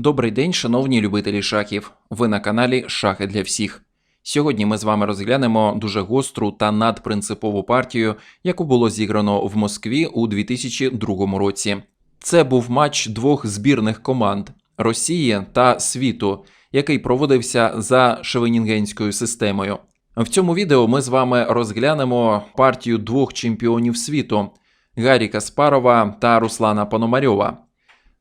Добрий день, шановні любителі шахів. Ви на каналі Шахи для всіх. Сьогодні ми з вами розглянемо дуже гостру та надпринципову партію, яку було зіграно в Москві у 2002 році. Це був матч двох збірних команд Росії та світу, який проводився за шевенінгенською системою. В цьому відео ми з вами розглянемо партію двох чемпіонів світу Гаррі Каспарова та Руслана Пономарьова.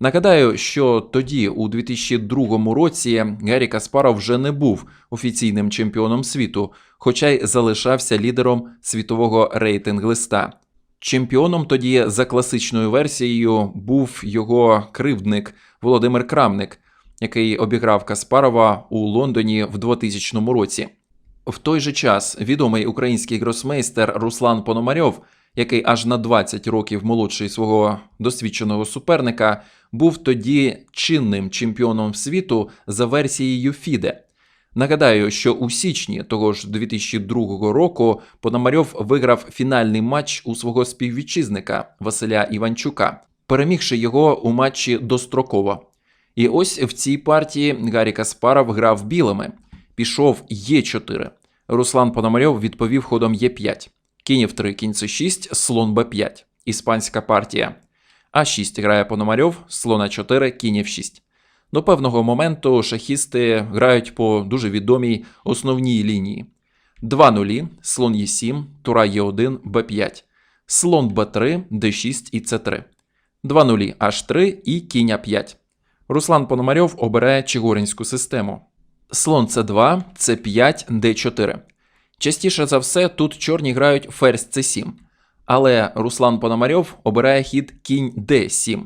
Нагадаю, що тоді, у 2002 році, Гаррі Каспаров вже не був офіційним чемпіоном світу, хоча й залишався лідером світового рейтинг-листа. Чемпіоном тоді за класичною версією був його кривдник Володимир Крамник, який обіграв Каспарова у Лондоні в 2000 році. В той же час відомий український гросмейстер Руслан Пономарьов, який аж на 20 років молодший свого досвідченого суперника, був тоді чинним чемпіоном світу за версією FIDE. Нагадаю, що у січні того ж 2002 року Пономарьов виграв фінальний матч у свого співвітчизника Василя Іванчука, перемігши його у матчі достроково. І ось в цій партії Гаррі Каспаров грав білими. Пішов Е4. Руслан Пономарьов відповів ходом Е5. Кінь F3, кінь С6, слон Б5. Іспанська партія. А6 грає Пономарьов, слон А4, кінь F6. До певного моменту шахісти грають по дуже відомій основній лінії. 2 нулі, слон Е7, тура Е1, Б5, слон Б3, Д6 і С3. 2 нулі, H3 і кінь А5. Руслан Пономарьов обирає Чигоринську систему. Слон С2, С5, Д4. Частіше за все тут чорні грають ферзь С7. Але Руслан Пономарьов обирає хід кінь Д7.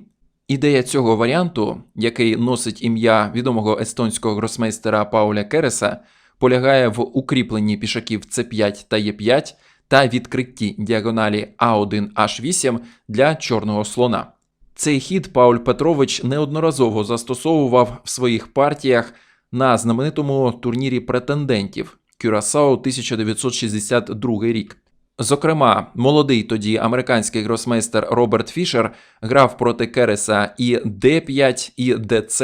Ідея цього варіанту, який носить ім'я відомого естонського гросмейстера Пауля Кереса, полягає в укріпленні пішаків С5 та Е5 та відкритті діагоналі А1 H8 для чорного слона. Цей хід Пауль Петрович неодноразово застосовував в своїх партіях на знаменитому турнірі претендентів Кюрасао 1962 рік. Зокрема, молодий тоді американський гросмейстер Роберт Фішер грав проти Кереса і Д5, і ДЦ,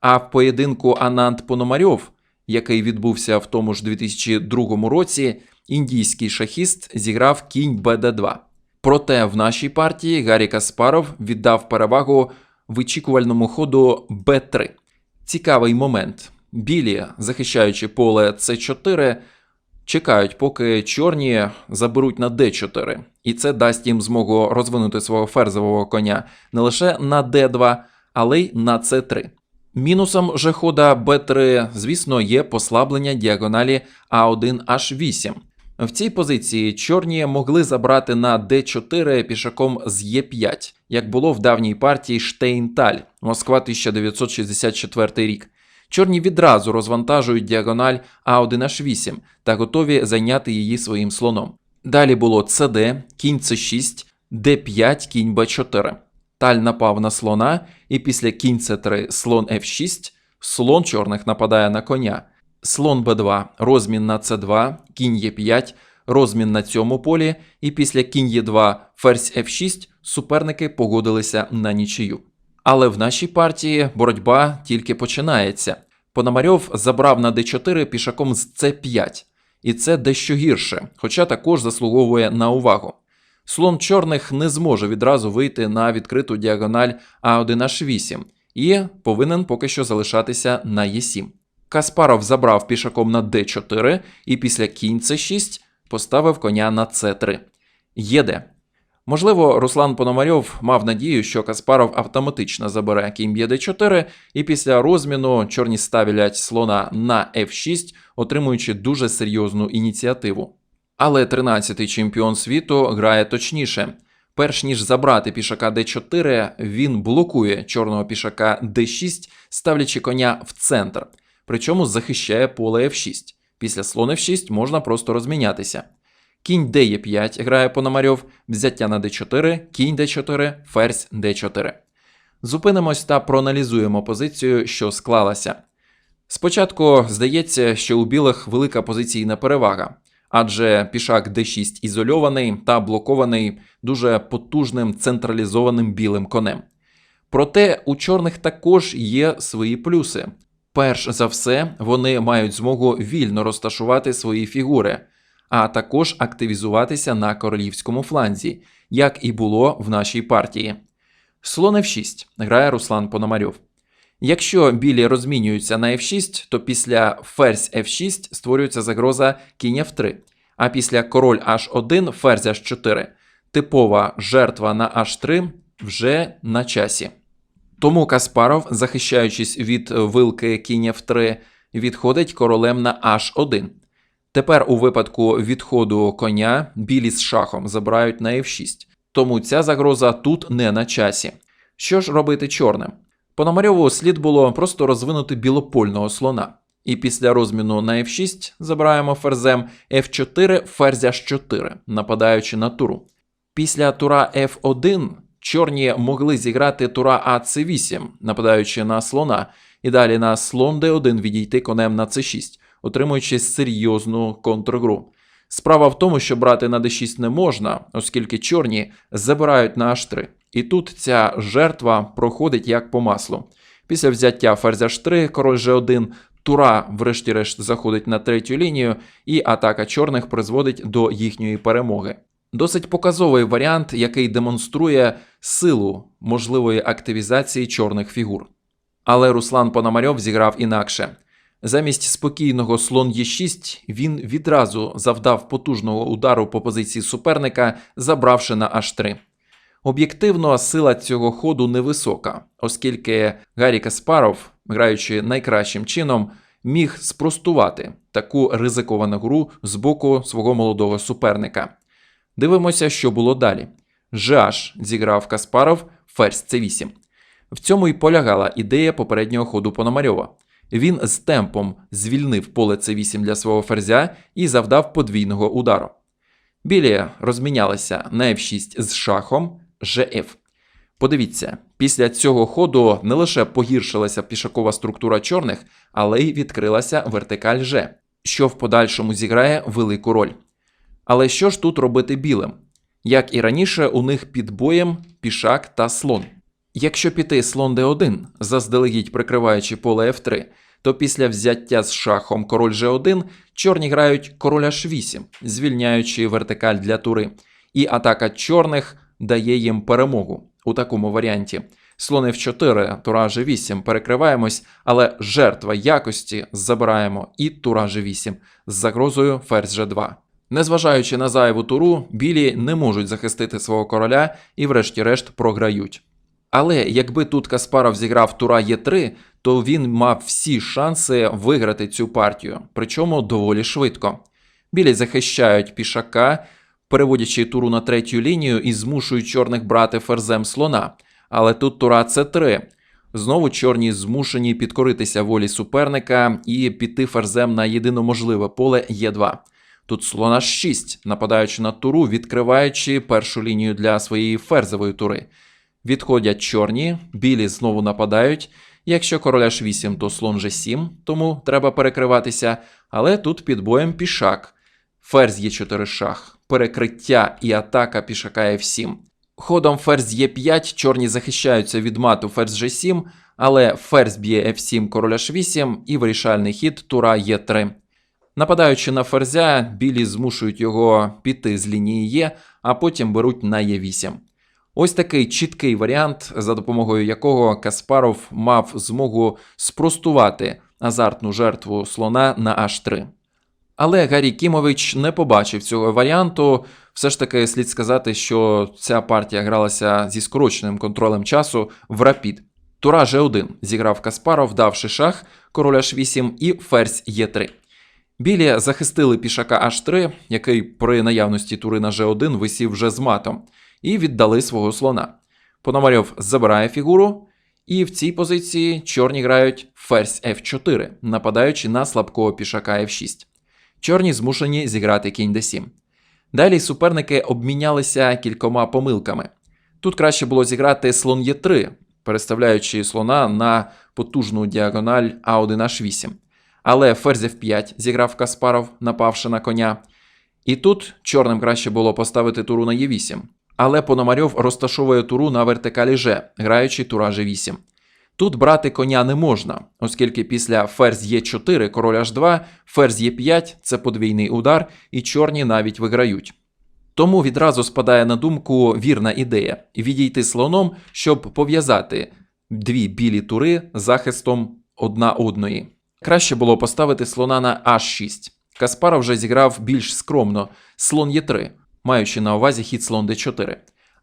а в поєдинку Анант Пономарьов, який відбувся в тому ж 2002 році, індійський шахіст зіграв кінь БД2. Проте в нашій партії Гаррі Каспаров віддав перевагу вичікувальному ходу Б3. Цікавий момент. Білі, захищаючи поле С4, чекають, поки чорні заберуть на Д4, і це дасть їм змогу розвинути свого ферзового коня не лише на Д2, але й на С3. Мінусом же хода Б3, звісно, є послаблення діагоналі А1H8. В цій позиції чорні могли забрати на Д4 пішаком з Е5, як було в давній партії Штейнталь, Москва 1964 рік. Чорні відразу розвантажують діагональ А1H8 та готові зайняти її своїм слоном. Далі було ЦД, кінь С6, Д5, кінь Б4. Таль напав на слона, і після кінь С3 слон F6, слон чорних нападає на коня. Слон Б2, розмін на С2, кінь Е5, розмін на цьому полі, і після кінь Е2, ферзь F6 суперники погодилися на нічию. Але в нашій партії боротьба тільки починається. Пономарьов забрав на d4 пішаком з c5, і це дещо гірше, хоча також заслуговує на увагу. Слон чорних не зможе відразу вийти на відкриту діагональ А1H8 і повинен поки що залишатися на Е7. Каспаров забрав пішаком на d4 і після кінь c6 поставив коня на c3. Єде. Можливо, Руслан Пономарьов мав надію, що Каспаров автоматично забере кінь б'є 4 і після розміну чорні ставлять слона на F6, отримуючи дуже серйозну ініціативу. Але 13-й чемпіон світу грає точніше. Перш ніж забрати пішака d4, він блокує чорного пішака d6, ставлячи коня в центр, причому захищає поле F6. Після слон F6 можна просто розмінятися. Кінь d5 грає Пономарьов, взяття на d4, кінь d4, ферзь d4. Зупинимось та проаналізуємо позицію, що склалася. Спочатку здається, що у білих велика позиційна перевага, адже пішак d6 ізольований та блокований дуже потужним централізованим білим конем. Проте у чорних також є свої плюси. Перш за все, вони мають змогу вільно розташувати свої фігури, а також активізуватися на королівському фланзі, як і було в нашій партії. Слон F6 грає Руслан Пономарьов. Якщо білі розмінюються на F6, то після ферзь F6 створюється загроза кінь F3, а після король H1 ферзь H4 типова жертва на H3 вже на часі. Тому Каспаров, захищаючись від вилки кінь F3, відходить королем на H1. Тепер у випадку відходу коня білі з шахом забирають на F6. Тому ця загроза тут не на часі. Що ж робити чорним? Пономарьову слід було просто розвинути білопольного слона. І після розміну на F6 забираємо ферзем F4 ферзя 4, нападаючи на туру. Після тура F1 чорні могли зіграти тура АЦ8, нападаючи на слона, і далі на слон D1 відійти конем на C6, отримуючи серйозну контргру. Справа в тому, що брати на d6 не можна, оскільки чорні забирають на h3. І тут ця жертва проходить як по маслу. Після взяття ферзя h3, король g1, тура, врешті-решт, заходить на третю лінію, і атака чорних призводить до їхньої перемоги. Досить показовий варіант, який демонструє силу можливої активізації чорних фігур. Але Руслан Пономарьов зіграв інакше. Замість спокійного слон Е6 він відразу завдав потужного удару по позиції суперника, забравши на H3. Об'єктивно, сила цього ходу невисока, оскільки Гаррі Каспаров, граючи найкращим чином, міг спростувати таку ризиковану гру з боку свого молодого суперника. Дивимося, що було далі. GH зіграв Каспаров ферзь c8. В цьому й полягала ідея попереднього ходу Пономарьова. Він з темпом звільнив поле c8 для свого ферзя і завдав подвійного удару. Білі розмінялися на f6 з шахом gf. Подивіться, після цього ходу не лише погіршилася пішакова структура чорних, але й відкрилася вертикаль G, що в подальшому зіграє велику роль. Але що ж тут робити білим? Як і раніше, у них під боєм пішак та слон. Якщо піти слон d1, заздалегідь прикриваючи поле f3, то після взяття з шахом король g1 чорні грають король h8, звільняючи вертикаль для тури, і атака чорних дає їм перемогу у такому варіанті. Слон f4, тура g8 перекриваємось, але жертва якості забираємо і тура g8 з загрозою ферзь g2. Незважаючи на зайву туру, білі не можуть захистити свого короля і, врешті-решт, програють. Але якби тут Каспаров зіграв тура Е3, то він мав всі шанси виграти цю партію, причому доволі швидко. Білі захищають пішака, переводячи туру на третю лінію і змушують чорних брати ферзем слона. Але тут тура С3. Знову чорні змушені підкоритися волі суперника і піти ферзем на єдино можливе поле Е2. Тут слона 6, нападаючи на туру, відкриваючи першу лінію для своєї ферзової тури. Відходять чорні, білі знову нападають. Якщо короля h8, то слон g7, тому треба перекриватися. Але тут під боєм пішак. Ферзь Е4 шах, перекриття і атака пішака F7. Ходом ферзь Е5 чорні захищаються від мату ферзь G7, але ферзь б'є F7 короля h8 і вирішальний хід тура Е3. Нападаючи на ферзя, білі змушують його піти з лінії Е, а потім беруть на Е8. Ось такий чіткий варіант, за допомогою якого Каспаров мав змогу спростувати азартну жертву слона на H3. Але Гаррі Кімович не побачив цього варіанту. Все ж таки слід сказати, що ця партія гралася зі скороченим контролем часу в рапід. Тура G1 зіграв Каспаров, давши шах, король H8 і ферзь Е3. Білі захистили пішака H3, який при наявності тури на G1 висів вже з матом, і віддали свого слона. Пономарьов забирає фігуру, і в цій позиції чорні грають ферзь F4, нападаючи на слабкого пішака F6. Чорні змушені зіграти кінь d7. Далі суперники обмінялися кількома помилками. Тут краще було зіграти слон Е3, переставляючи слона на потужну діагональ А1H8. Але ферзь F5 зіграв Каспаров, напавши на коня. І тут чорним краще було поставити туру на Е8. Але Пономарьов розташовує туру на вертикалі Ж, граючи тура G8. Тут брати коня не можна, оскільки після ферзь Е4, король H2, ферзь Е5 це подвійний удар, і чорні навіть виграють. Тому відразу спадає на думку вірна ідея відійти слоном, щоб пов'язати дві білі тури захистом одна одної. Краще було поставити слона на H6. Каспаров вже зіграв більш скромно слон Е3, маючи на увазі хід слон Д4.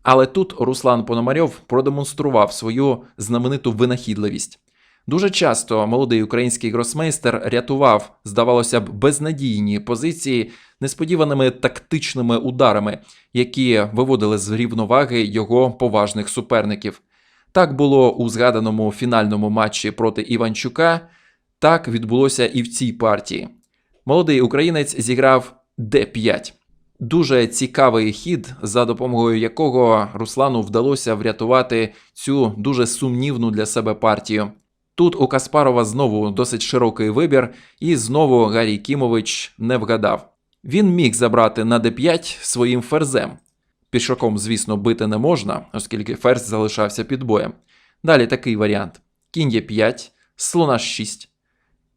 Але тут Руслан Пономарьов продемонстрував свою знамениту винахідливість. Дуже часто молодий український гросмейстер рятував, здавалося б, безнадійні позиції несподіваними тактичними ударами, які виводили з рівноваги його поважних суперників. Так було у згаданому фінальному матчі проти Іванчука, так відбулося і в цій партії. Молодий українець зіграв Д5. Дуже цікавий хід, за допомогою якого Руслану вдалося врятувати цю дуже сумнівну для себе партію. Тут у Каспарова знову досить широкий вибір, і знову Гарій Кімович не вгадав. Він міг забрати на d5 своїм ферзем. Пішаком, звісно, бити не можна, оскільки ферзь залишався під боєм. Далі такий варіант: кінь Е5, слона 6.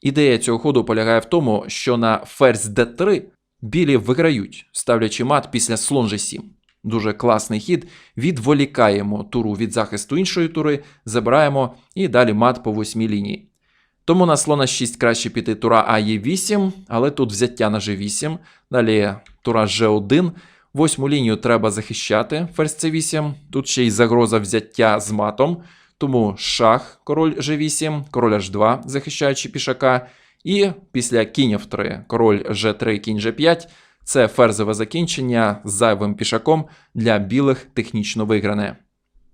Ідея цього ходу полягає в тому, що на ферзь d3 білі виграють, ставлячи мат після слон g7. Дуже класний хід. Відволікаємо туру від захисту іншої тури, забираємо і далі мат по восьмій лінії. Тому на слона 6 краще піти тура А є 8, але тут взяття на G8. Далі тура G1. Восьму лінію треба захищати, ферзь C8. Тут ще й загроза взяття з матом. Тому шах, король G8, король H2, захищаючи пішака. І після кінь F3, король G3, кінь G5 це ферзове закінчення з зайвим пішаком для білих технічно вигране.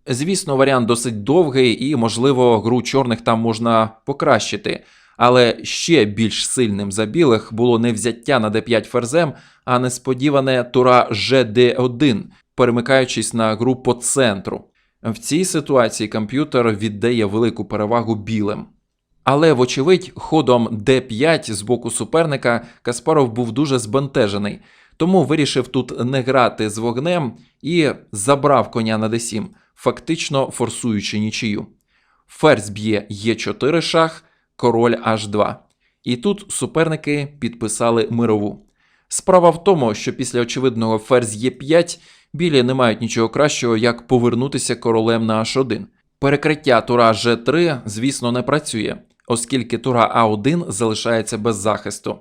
Звісно, варіант досить довгий, і, можливо, гру чорних там можна покращити. Але ще більш сильним за білих було не взяття на d5 ферзем, а несподіване тура GD1, перемикаючись на гру по центру. В цій ситуації комп'ютер віддає велику перевагу білим. Але, вочевидь, ходом d5 з боку суперника Каспаров був дуже збентежений, тому вирішив тут не грати з вогнем і забрав коня на d7, фактично форсуючи нічию. Ферзь б'є Е4 шах, король H2. І тут суперники підписали мирову. Справа в тому, що після очевидного ферзь Е5 білі не мають нічого кращого, як повернутися королем на H1. Перекриття тура G3, звісно, не працює, оскільки тура А1 залишається без захисту.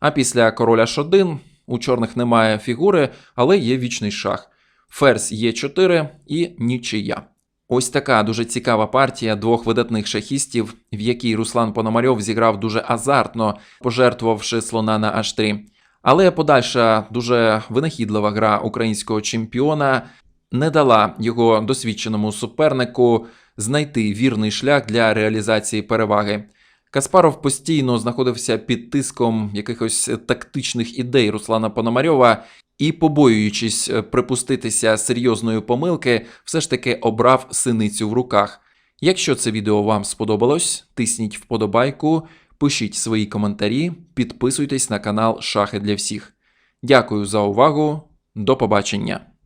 А після короля H1 у чорних немає фігури, але є вічний шах. Ферзь Е4 і нічия. Ось така дуже цікава партія двох видатних шахістів, в якій Руслан Пономарьов зіграв дуже азартно, пожертвувавши слона на H3. Але подальша дуже винахідлива гра українського чемпіона не дала його досвідченому супернику знайти вірний шлях для реалізації переваги. Каспаров постійно знаходився під тиском якихось тактичних ідей Руслана Пономарьова і, побоюючись е, припуститися серйозної помилки, все ж таки обрав синицю в руках. Якщо це відео вам сподобалось, тисніть вподобайку, пишіть свої коментарі, підписуйтесь на канал Шахи для всіх. Дякую за увагу, до побачення!